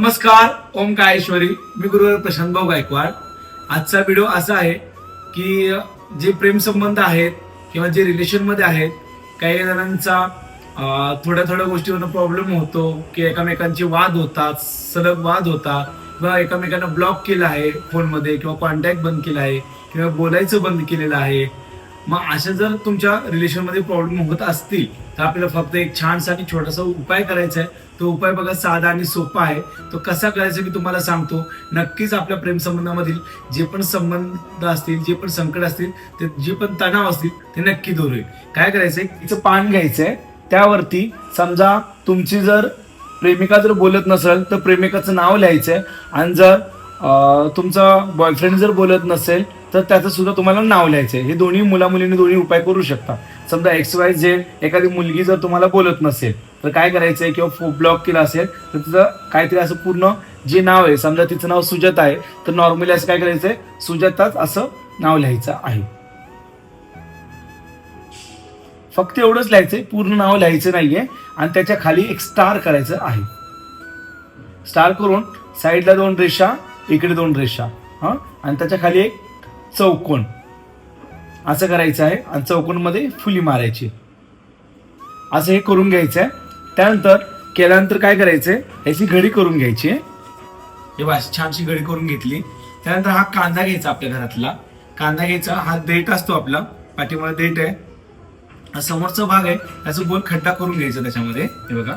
नमस्कार ओम काळेश्वरी. मी गुरुवर प्रशांत भाऊ गायकवाड. आजचा व्हिडिओ असा आहे की जे प्रेमसंबंध आहेत किंवा जे रिलेशनमध्ये आहेत काही जणांचा थोड्या थोड्या गोष्टीवरनं प्रॉब्लेम होतो की एकमेकांचे वाद होतात सलग वाद होतात किंवा एकमेकांना ब्लॉक केलं आहे फोनमध्ये किंवा कॉन्टॅक्ट बंद केला आहे किंवा बोलायचं बंद केलेलं आहे. मग अशा जर तुमच्या रिलेशनमध्ये प्रॉब्लेम होत असतील तर आपल्याला फक्त एक छानसा आणि छोटासा उपाय करायचा आहे तो उपाय बघा साधा आणि सोपा आहे. तो कसा करायचा मी तुम्हाला सांगतो. नक्कीच आपल्या प्रेमसंबंधामधील जे पण संबंध असतील जे पण संकट असतील ते जे पण तणाव असतील ते नक्की दूर होईल. काय करायचंय? तिचं पान घ्यायचंय. त्यावरती समजा तुमची जर प्रेमिका जर बोलत नसेल तर प्रेमिकाचं नाव लिहायचंय. आणि जर तुमचा बॉयफ्रेंड जर बोलत नसेल तर त्याचं सुद्धा तुम्हाला नाव लिहायचंय हे दोन्ही मुला मुलींनी दोन्ही उपाय करू शकता. समजा एक्स वाय झेड एखादी मुलगी जर तुम्हाला बोलत नसेल तर काय करायचं आहे? किंवा ब्लॉक केला असेल तर तिचं काहीतरी असं पूर्ण जे नाव आहे समजा तिचं नाव सुजाता आहे तर नॉर्मली असं काय करायचं आहे? सुजाताच असं नाव लिहायचं आहे. फक्त एवढंच लिहायचंय पूर्ण नाव लिहायचं नाहीये. आणि त्याच्याखाली एक स्टार करायचं आहे. स्टार करून साईडला दोन रेषा इकडे दोन रेषा हां? आणि त्याच्याखाली एक चौकोन. असं करायचं आहे आणि चौकोनमध्ये फुली मारायची. असं हे करून घ्यायचं आहे त्यानंतर केल्यानंतर काय करायचंय? याची घडी करून घ्यायची हे? बस छानशी घडी करून घेतली. त्यानंतर हा कांदा घ्यायचा आपल्या घरातला. कांदा घ्यायचा हा देठ असतो आपला पाठीमध्ये देठ आहे. हा समोरचा भाग आहे त्याचं गोल खड्डा करून घ्यायचा त्याच्यामध्ये. हे बघा.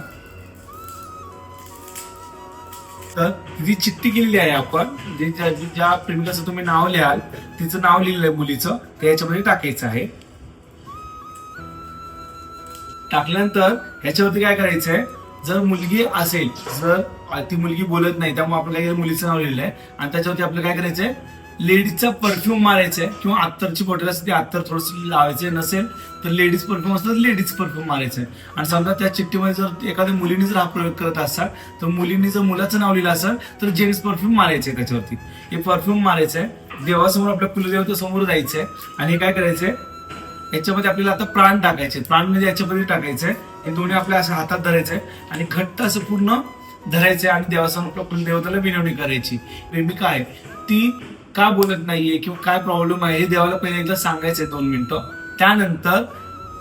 तर जी चिठ्ठी केलेली आहे आपण. जे ज्या ज्या प्रेमिकाचं तुम्ही नाव लिहाल तिचं नाव लिहिलेलं आहे मुलीचं. ते याच्यामध्ये टाकायचं आहे. टाकल्यानंतर ह्याच्यावरती काय करायचंय? जर मुलगी असेल जर ती मुलगी बोलत नाही त्यामुळे आपण काय मुलीचं नाव लिहिलंय आणि त्याच्यावरती आपलं काय करायचंय? लेडीजचा परफ्यूम मारायचंय किंवा अत्तरची बॉटल असते ती अत्तर थोडस लावायचे नसेल तर लेडीज परफ्यूम असतं तर लेडीज परफ्यूम मारायचंय. आणि समजा त्या चिठ्ठीमध्ये जर एखाद्या मुलीने जर हा प्रयोग करत असाल तर मुलींनी जर मुलाचं नाव लिहिलं असेल तर जेंट्स परफ्यूम मारायचे त्याच्यावरती. हे परफ्यूम मारायचं आहे देवासमोर आपल्या कुलदेवता समोर जायचंय. आणि हे काय करायचंय? याच्यामध्ये आपल्याला आता प्राण टाकायचे प्राण म्हणजे याच्यामध्ये टाकायचे हे दोन्ही आपल्या असं हातात धरायचे आणि घट्ट असं पूर्ण धरायचे आणि देवासमोर आपल्या कुलदेवताला विनवणी करायची. प्रेमिका काय? ती का बोलत नाहीये किंवा काय प्रॉब्लेम आहे हे देवाला पहिले एकदा सांगायचंय दोन मिनिटं. त्यानंतर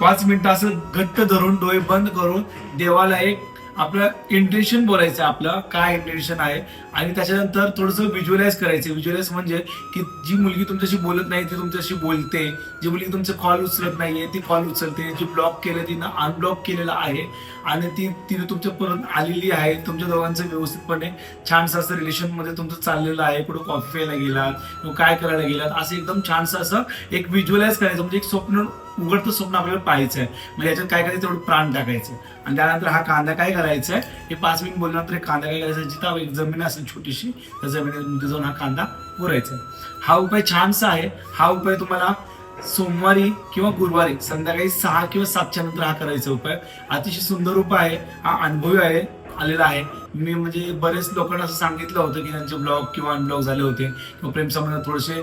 पाच मिनिटं असं घट्ट धरून डोळे बंद करून देवाला एक आपलं इंटेन्शन बोलायचं आपलं काय इंटेन्शन आहे? आणि त्याच्यानंतर थोडंसं व्हिज्युअलाइज करायचं. व्हिज्युअलाइज म्हणजे की जी मुलगी तुमच्याशी बोलत नाही ती तुमच्याशी बोलते. जी मुलगी तुमचं कॉल उचलत नाहीये ती कॉल उचलते. जी ब्लॉक केलं तिनं अनब्लॉक केलेलं आहे. आणि ती तिने तुमच्या परत आलेली आहे. तुमच्या दोघांचं व्यवस्थितपणे छानसं असं रिलेशनमध्ये तुमचं चाललेलं आहे. कुठं कॉफी प्यायला गेलात काय करायला गेलात असं एकदम छानसं असं एक व्हिज्युअलाइज करायचं. म्हणजे एक स्वप्न उघडतं स्वप्न आपल्याला पाहायचं आहे म्हणजे याच्यात काय करायचं? तेवढं प्राण टाकायचं. आणि त्यानंतर हा कांदा काय करायचा आहे हे पाच मिनिट बोलल्यानंतर कांदा काय करायचा जिथं एक जमीन असेल छोटीशी त्या जमिनीमध्ये जाऊन हा कांदा पुरायचा. हा उपाय छानसा आहे. हा उपाय तुम्हाला सोमवारी किंवा गुरुवारी संध्याकाळी सहा किंवा सातच्या नंतर हा करायचा उपाय. अतिशय सुंदर उपाय आहे. हा अनुभवी आहे. आलेला आहे. मी म्हणजे बरेच लोकांना असं सांगितलं होतं की त्यांचे ब्लॉग किंवा अनब्लॉग झाले होते. किंवा प्रेमसंबंध थोडेसे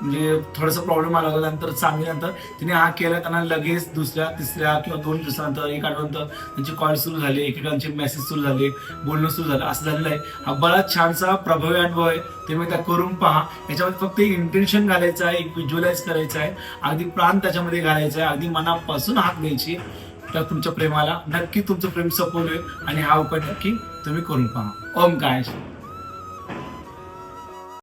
म्हणजे थोडासा प्रॉब्लेम आला होता नंतर चांगल्यानंतर तिने हा केला त्यांना लगेच दुसऱ्या तिसऱ्या किंवा दोन दिवसानंतर एक आठवड्यानंतर त्यांचे कॉल सुरू झाले एकेकांचे मेसेज सुरू झाले बोलणं सुरू झालं असं झालेलं आहे. हा बराच छानसा प्रभावी अनुभव आहे. ते मी त्या करून पहा. याच्यामध्ये फक्त एक इंटेन्शन घालायचं आहे एक विज्युअलाइज करायचं आहे. अगदी प्राण त्याच्यामध्ये घालायचं आहे. अगदी मनापासून हात द्यायची त्या तुमच्या प्रेमाला नक्की तुमचं प्रेम सपोल होईल. आणि हा उपाय नक्की तुम्ही करून पहा. ओम काय